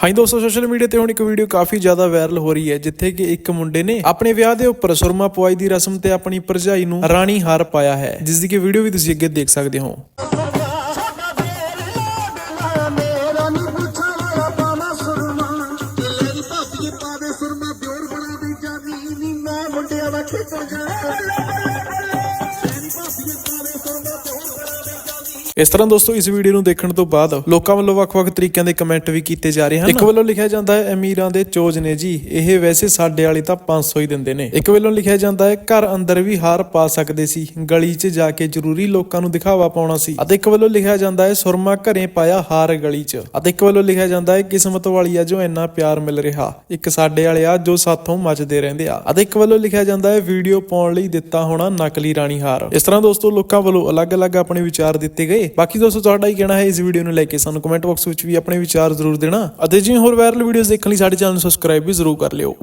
ਹਾਂਜੀ ਦੋਸਤੋ social media ਤੇ ਹੁਣ ਇੱਕ ਵੀਡੀਓ ਕਾਫੀ ਜ਼ਿਆਦਾ ਵਾਇਰਲ ਹੋ ਰਹੀ ਹੈ, ਜਿੱਥੇ ਕਿ ਇੱਕ ਮੁੰਡੇ ਨੇ ਆਪਣੇ ਵਿਆਹ ਦੇ ਉੱਪਰ ਸੁਰਮਾ ਪਵਾਈ ਦੀ ਰਸਮ ਤੇ ਆਪਣੀ ਭਰਜਾਈ ਨੂੰ ਰਾਣੀ ਹਾਰ ਪਾਇਆ ਹੈ ਜਿਸ ਦੀ ਕਿ ਵੀਡੀਓ ਵੀ ਤੁਸੀਂ ਅੱਗੇ ਦੇਖ ਸਕਦੇ ਹੋ। ਮੇਰਾ ਜਾ ਮੇਰੀ ਭਾਬੀ ਪਾਵੇ ਸੁਰਮਾ ਪਿਓਰ ਬਣਾ ਦੀ ਇਸ ਤਰ੍ਹਾਂ ਦੋਸਤੋ, ਇਸ ਵੀਡੀਓ ਨੂੰ ਦੇਖਣ ਤੋਂ ਬਾਅਦ ਲੋਕਾਂ ਵੱਲੋਂ ਵੱਖ-ਵੱਖ ਤਰੀਕਿਆਂ ਦੇ ਕਮੈਂਟ ਵੀ ਕੀਤੇ ਜਾ ਰਹੇ ਹਨ। ਇੱਕ ਵੱਲੋਂ ਲਿਖਿਆ ਜਾਂਦਾ ਹੈ, ਅਮੀਰਾਂ ਦੇ ਚੋਜ ਨੇ ਜੀ, ਇਹ ਵੈਸੇ ਸਾਡੇ ਵਾਲੇ ਤਾਂ 500 ਹੀ ਦਿੰਦੇ ਨੇ। ਇੱਕ ਵੱਲੋਂ ਲਿਖਿਆ ਜਾਂਦਾ ਹੈ, ਘਰ ਅੰਦਰ ਵੀ ਹਾਰ ਪਾ ਸਕਦੇ ਸੀ, ਗਲੀ 'ਚ ਜਾ ਕੇ ਜ਼ਰੂਰੀ ਲੋਕਾਂ ਨੂੰ ਦਿਖਾਵਾ ਪਾਉਣਾ ਸੀ। ਅਤੇ ਇੱਕ ਵੱਲੋਂ ਲਿਖਿਆ ਜਾਂਦਾ ਹੈ, ਸੁਰਮਾ ਘਰੇ ਪਾਇਆ ਹਾਰ ਗਲੀ 'ਚ। ਅਤੇ ਇੱਕ ਵੱਲੋਂ ਲਿਖਿਆ ਜਾਂਦਾ ਹੈ, ਕਿਸਮਤ ਵਾਲੀ ਆ ਜੋ ਇੰਨਾ ਪਿਆਰ ਮਿਲ ਰਿਹਾ। ਇੱਕ ਸਾਡੇ ਵਾਲੇ ਆ ਜੋ ਸਾਥੋਂ ਮੱਚਦੇ ਰਹਿੰਦੇ ਆ। ਅਤੇ ਇੱਕ ਵੱਲੋਂ ਲਿਖਿਆ ਜਾਂਦਾ ਹੈ ਵੀਡੀਓ ਪਾਉਣ ਲਈ ਦਿੱਤਾ ਹੋਣਾ ਨਕਲੀ ਰਾਣੀ ਹਾਰ। ਇਸ ਤਰ੍ਹਾਂ ਦੋਸਤੋ, ਲੋਕਾਂ ਵੱਲੋਂ ਅਲੱਗ-ਅਲੱਗ ਆਪਣੇ ਵਿਚਾਰ ਦਿੱਤੇ ਗਏ। ਬਾਕੀ ਦੋਸਤੋ, ਤੁਹਾਡਾ ਹੀ ਕਹਿਣਾ ਹੈ, ਇਸ ਵੀਡੀਓ ਨੂੰ ਲੈ ਕੇ ਸਾਨੂੰ ਕਮੈਂਟ ਬਾਕਸ ਵਿੱਚ ਵੀ ਆਪਣੇ ਵਿਚਾਰ ਜ਼ਰੂਰ ਦੇਣਾ। ਅਤੇ ਜਿਵੇਂ ਹੋਰ ਵਾਇਰਲ ਵੀਡੀਓਜ਼ ਦੇਖਣ ਲਈ ਸਾਡੇ ਚੈਨਲ ਨੂੰ ਸਬਸਕ੍ਰਾਈਬ ਵੀ ਜ਼ਰੂਰ ਕਰ ਲਿਓ।